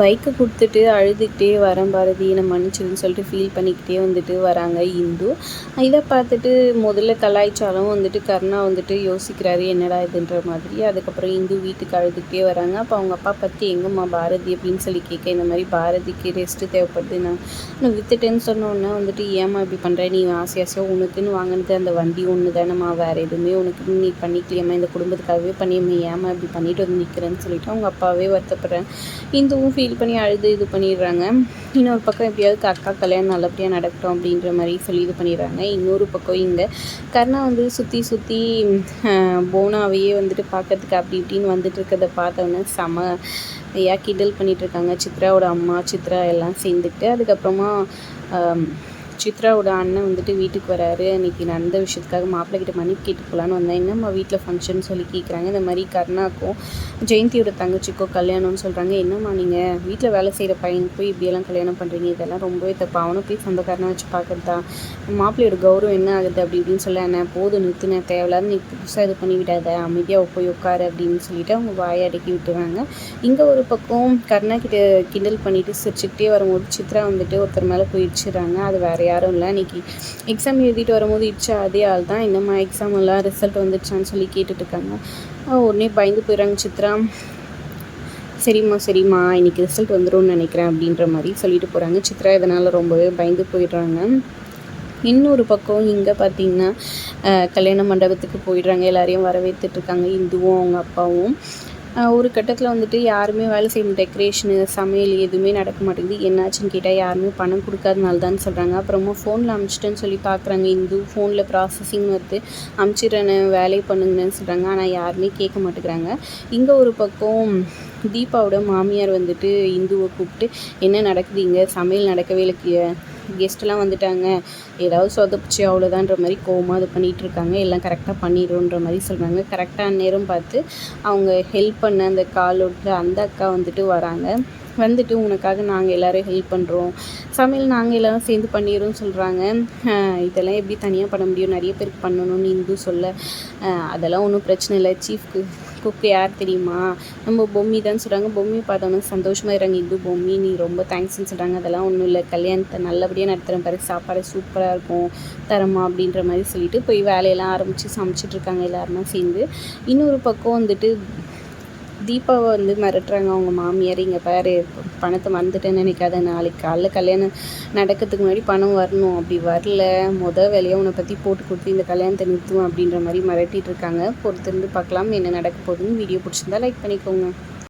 பைக்கை கொடுத்துட்டு அழுதுகிட்டே வரேன் பாரதி என்னை மன்னிச்சிருன்னு சொல்லிட்டு ஃபீல் பண்ணிக்கிட்டே வந்துட்டு வராங்க இந்து. இதை பார்த்துட்டு முதல்ல கலாய்ச்சாலும் வந்துட்டு கருணா வந்துட்டு யோசிக்கிறாரு என்னடா இதுன்ற மாதிரி. அதுக்கப்புறம் இந்து வீட்டுக்கு அழுதுகிட்டே வராங்க. அப்போ அவங்க அப்பா பற்றி எங்கம்மா பாரதி? அப்படின்னு சொல்லி கேட்க இந்த மாதிரி பாரதிக்கு ரெஸ்ட்டு தேவைப்படுது. நான் நான் வித்துட்டேன்னு சொன்னோன்னே வந்துட்டு ஏமா இப்படி பண்ணுறேன் நீ ஆசை ஆசையாக உனக்குன்னு வாங்கினது அந்த வண்டி ஒன்று தானேம்மா வேறு எதுவுமே உனக்கு நீ பண்ணிக்கலையம்மா. இந்த குடும்பத்துக்காகவே பண்ணியம்மா. ஏமா இப்படி பண்ணிட்டு வந்து நிற்கிறேன்னு சொல்லிட்டு அவங்க அப்பாவே வருத்தப்படுறேன் இந்துவும் ஃபீல் பண்ணி அழுது இது பண்ணிடுறாங்க. இன்னொரு பக்கம் எப்படியாவது அக்கா கல்யாணம் நல்லபடியாக நடக்கட்டும் அப்படின்ற மாதிரி சொல்லி இது பண்ணிடுறாங்க. இன்னொரு பக்கம் இங்கே கர்ணா வந்து சுற்றி சுற்றி போனாவையே வந்துட்டு பார்க்கறதுக்கு அப்படி இப்படின்னு வந்துட்டு இருக்கிறத பார்த்தோன்னே செம ஐயா கிண்டல் பண்ணிகிட்டு இருக்காங்க. சித்ராவோட அம்மா சித்ரா எல்லாம் சேர்ந்துட்டு. அதுக்கப்புறமா சித்ராவோட அண்ணன் வந்துட்டு வீட்டுக்கு வராரு. அன்றைக்கி நடந்த விஷயத்துக்காக மாப்பிள்ளை கிட்ட மன்னிப்பு கேட்டு போகலான்னு வந்தேன். என்னம்மா வீட்டில் ஃபங்க்ஷன் சொல்லி கேட்குறாங்க இந்த மாதிரி கருணாக்கும் ஜெயந்தியோட தங்கச்சிக்கோ கல்யாணம்னு சொல்கிறாங்க என்னம்மா நீங்கள் வீட்டில் வேலை செய்கிற பையனுக்கு போய் இப்படியெல்லாம் கல்யாணம் பண்ணுறீங்க இதெல்லாம் ரொம்பவே தப்பு. அவனை போய் சொந்தக்காரனை வச்சு பார்க்குறதா மாப்பிள்ளையோட கௌரவம் என்ன ஆகுது அப்படி இப்படின்னு சொல்ல என்ன போதும் நிறுத்தினேன் தேவையில்லாத நீ புதுசாக இது பண்ணி விடாத. அமைதியாக போய் உட்காரு அப்படின்னு சொல்லிட்டு அவங்க வாயை அடக்கி விட்டுவாங்க இங்கே ஒரு பக்கம் கருணா கிட்ட கிண்டல் பண்ணிட்டு சிரிச்சுக்கிட்டே வரும்போது சித்ரா வந்துட்டு ஒருத்தர் மேலே போய் இடிச்சிடுறாங்க. அது வேறையா யாரும் இல்லை. இன்றைக்கி எக்ஸாம் எழுதிட்டு வரும்போது இச்சா அதே ஆள் தான். என்னம்மா எக்ஸாம் எல்லாம் ரிசல்ட் வந்துடுச்சான்னு சொல்லி கேட்டுட்ருக்காங்க உடனே பயந்து போயிடுறாங்க சித்ரா. சரிம்மா சரிம்மா இன்றைக்கி ரிசல்ட் வந்துடும்னு நினைக்கிறேன் அப்படின்ற மாதிரி சொல்லிட்டு போகிறாங்க சித்ரா இதனால் ரொம்பவே பயந்து போயிடுறாங்க. இன்னொரு பக்கம் இங்கே பார்த்தீங்கன்னா கல்யாண மண்டபத்துக்கு போயிடுறாங்க. எல்லாரையும் வரவேற்றுட்ருக்காங்க இந்துவும் அவங்க அப்பாவும். ஒரு கட்டத்தில் வந்துட்டு யாருமே வேலை செய்யணும் டெக்கரேஷனு சமையல் எதுவுமே நடக்க மாட்டேங்குது. என்னாச்சுன்னு கேட்டால் யாருமே பணம் கொடுக்காதனால தான் சொல்கிறாங்க அப்புறமா ஃபோனில் அமுச்சிட்டேன்னு சொல்லி பார்க்குறாங்க இந்து ஃபோனில் ப்ராசஸிங் வருது. அமுச்சிடுறேன்னு வேலையை பண்ணுங்கன்னு சொல்கிறாங்க ஆனால் யாருமே கேட்க மாட்டேங்கிறாங்க. இங்கே ஒரு பக்கம் தீபாவோட மாமியார் வந்துட்டு இந்துவை கூப்பிட்டு என்ன நடக்குது இங்கே? சமையல் நடக்கவே இல்லை கெஸ்ட்டெல்லாம் வந்துட்டாங்க. ஏதாவது சொதப்பிச்சு அவ்வளோதான்ற மாதிரி கோவமாக இது பண்ணிகிட்டு இருக்காங்க. எல்லாம் கரெக்டாக பண்ணிடுன்ற மாதிரி சொல்கிறாங்க கரெக்டாக நேரம் பார்த்து அவங்க ஹெல்ப் பண்ண அந்த காலோட அந்த அக்கா வந்துட்டு வராங்க. வந்துட்டு உனக்காக நாங்கள் எல்லோரும் ஹெல்ப் பண்ணுறோம் சமையல் நாங்கள் எல்லோரும் சேர்ந்து பண்ணிடுறோம் சொல்கிறாங்க இதெல்லாம் எப்படி தனியாக பண்ண முடியும்? நிறைய பேருக்கு பண்ணணும்னு இந்து சொல்ல. அதெல்லாம் ஒன்றும் பிரச்சனை இல்லை. சீஃப்க்கு குக்கு யார் தெரியுமா? நம்ம பொம்மி தான் சொல்கிறாங்க பொம்மி பார்த்தோன்னா சந்தோஷமாக இருங்க இந்து பொம்மி நீ ரொம்ப தேங்க்ஸ்ன்னு சொல்கிறாங்க அதெல்லாம் ஒன்றும் இல்லை. கல்யாணத்தை நல்லபடியாக நடத்துகிற பாரு. சாப்பாடு சூப்பராக இருக்கும். தரமா அப்படின்ற மாதிரி சொல்லிட்டு போய் வேலையெல்லாம் ஆரம்பித்து சமைச்சிட்ருக்காங்க எல்லாருமே சேர்ந்து. இன்னொரு பக்கம் வந்துட்டு தீபாவை வந்து மிரட்டுறாங்க அவங்க மாமியார். இங்கே பாரு பணத்தை மறந்துட்டேன்னு நினைக்காத நாளைக்கு காலைல கல்யாணம் நடக்கிறதுக்கு முன்னாடி பணம் வரணும். அப்படி வரல. மொதல் வேலையை உன்னை பற்றி போட்டு கொடுத்து இந்த கல்யாணத்தை நிறுத்துவோம் அப்படின்ற மாதிரி மிரட்டிட்டு இருக்காங்க. பொறுத்திருந்து பார்க்கலாம் என்ன நடக்க போகுதுன்னு வீடியோ பிடிச்சிருந்தா லைக் பண்ணிக்கோங்க.